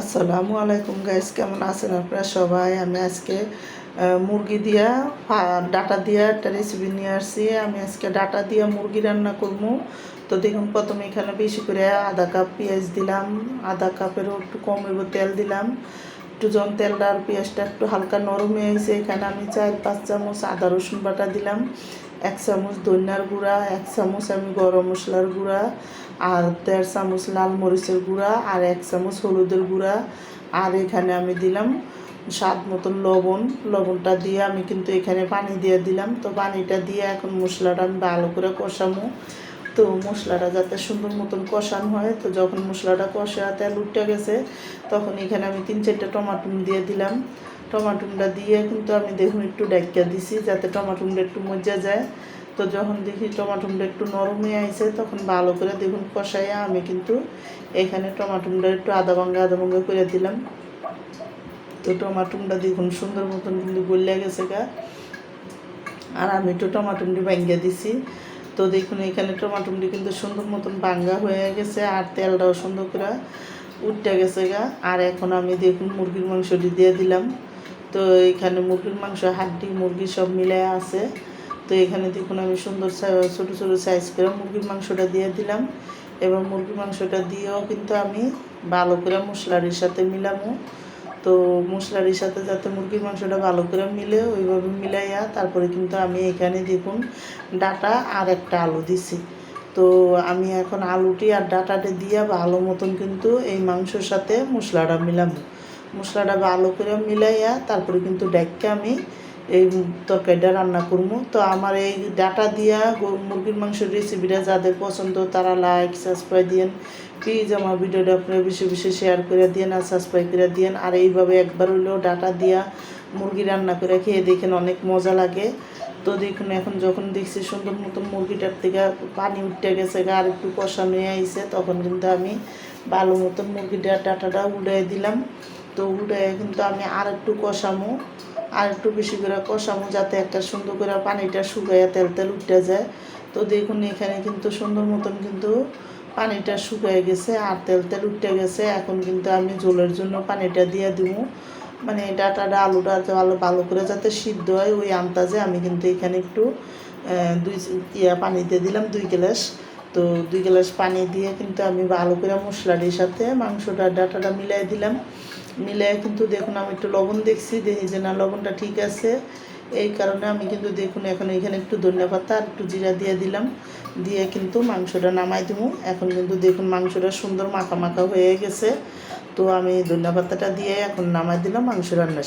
আসসালামু আলাইকুম গাইস কেমন আছেন আপনারা সবাই? আমি আজকে মুরগি দিয়া ডাটা দিয়া একটা রেসিপি নিয়ে আসছি। আমি আজকে ডাটা দিয়া মুরগি রান্না করব। তো দেখুন, প্রথমে এখানে বেশি করে আধা কাপ পেঁয়াজ দিলাম। আধা কাপেরও একটু কম হইব, তেল দিলাম। একটু যখন তেলটা আর পেঁয়াজটা একটু হালকা নরম হয়ে গেছে, এখানে আমি চার, পাঁচ চামচ আদা রসুন বাটা দিলাম। এক চামচ ধনিয়ার গুঁড়া, এক চামচ আমি গরম মশলার গুঁড়া। আর দেড় চামচ লাল মরিচের গুঁড়া আর এক চামচ হলুদের গুঁড়া। আর এখানে আমি দিলাম স্বাদ মতন লবণ। লবণটা দিয়ে আমি কিন্তু এখানে পানি দিয়ে দিলাম। তো পানিটা দিয়ে এখন মশলাটা আমি ভালো করে কষামো। তো মশলাটা যাতে সুন্দর মতন কষানো হয়। তো যখন মশলাটা কষা তেল উঠে গেছে, তখন এখানে আমি তিন চারটা টমাটো দিয়ে দিলাম। টমাটোটা দিয়ে কিন্তু আমি দেখুন একটু ডাক্কা দিছি যাতে টমাটোটা একটু মজা যায়। তো যখন দেখি টমাটোটা একটু নরম হয়ে আইছে, তখন ভালো করে দেখুন কষাইয়া আমি কিন্তু এখানে টমাটোটা একটু আদা ভাঙ্গা আদা ভাঙ্গা করে দিলাম। তো টমাটোটা দেখুন সুন্দর মতন কিন্তু গলিয়া গেছে গা। আর আমি একটু টমাটোমটি ভাঙ্গা দিছি। তো দেখুন এখানে টমাটোমটি কিন্তু সুন্দর মতন ভাঙ্গা হয়ে গেছে আর তেলটাও সুন্দর করে উঠতে গেছে গা। আর এখন আমি দেখুন মুরগির মাংসটি দিয়ে দিলাম। তো এখানে মুরগির মাংস, হাড্ডি, মুরগি সব মিলে আছে। তো এখানে দেখুন আমি সুন্দর ছোটো ছোটো সাইজ করে মুরগির মাংসটা দিয়ে দিলাম। এবং মুরগির মাংসটা দিয়েও কিন্তু আমি ভালো করে মশলারির সাথে মিলামো তো মশলারির সাথে যাতে মুরগির মাংসটা ভালো করে মিলে, ওইভাবে মিলাইয়া তারপরে কিন্তু আমি এখানে দেখুন ডাটা আর একটা আলু দিছি। তো আমি এখন আলুটি আর ডাটাটা দিয়ে ভালো মতন কিন্তু এই মাংসর সাথে মশলাটা মিলাবো। মশলাটা ভালো করে মিলাইয়া তারপরে কিন্তু ডেককে আমি এই তরকারিটা রান্না করব তো আমার এই ডাটা দিয়া গরু মুরগির মাংসের রেসিপিটা যাদের পছন্দ তারা লাইক সাবস্ক্রাইব দিয়েন। প্লিজ আমার ভিডিওটা আপনারা বেশি বেশি শেয়ার করে দিয়েন আর সাবস্ক্রাইব করে দিয়েন। আর এইভাবে একবার হলেও ডাটা দিয়া মুরগি রান্না করে খেয়ে দেখেন অনেক মজা লাগে। তো দেখুন, এখন যখন দেখছি সুন্দর মতন মুরগিটার থেকে পানি উঠতে গেছে আর একটু কষানো হয়ে আইছে, তখন কিন্তু আমি ভালো মতন মুরগিটার ডাটাটা উড়াই দিলাম। তো উড়াই কিন্তু আমি আর একটু কষামো। আর একটু বেশি করে কষামো যাতে একটা সুন্দর করে পানিটা শুকাইয়া তেল তেল উঠে যায়। তো দেখুন, এখানে কিন্তু সুন্দর মতন কিন্তু পানিটা শুকিয়ে গেছে আর তেল তেল উঠে গেছে। এখন কিন্তু আমি ঝোলের জন্য পানিটা দিয়ে দিব। মানে ডাটাটা, আলুটা ভালো ভালো করে যাতে সিদ্ধ হয়, ওই আন্তাজে আমি কিন্তু এখানে একটু দুই ইয়া পানিতে দিলাম, দুই গ্লাস। তো দুই গ্লাস পানি দিয়ে কিন্তু আমি ভালো করে মশলাটির সাথে মাংসটা, ডাটাটা মিলাই দিলাম। মিলাই কিন্তু দেখুন আমি একটু লবণ দেখছি, দেখি যে না, লবণটা ঠিক আছে। এই কারণে আমি কিন্তু দেখুন এখন এখানে একটু ধনিয়া পাতা আর একটু জিরা দিয়ে দিলাম। দিয়ে কিন্তু মাংসটা নামাই দিব। এখন কিন্তু দেখুন মাংসটা সুন্দর মাখা মাখা হয়ে গেছে। তো আমি ধনিয়া পাতাটা দিয়ে এখন নামাই দিলাম মাংস রান্না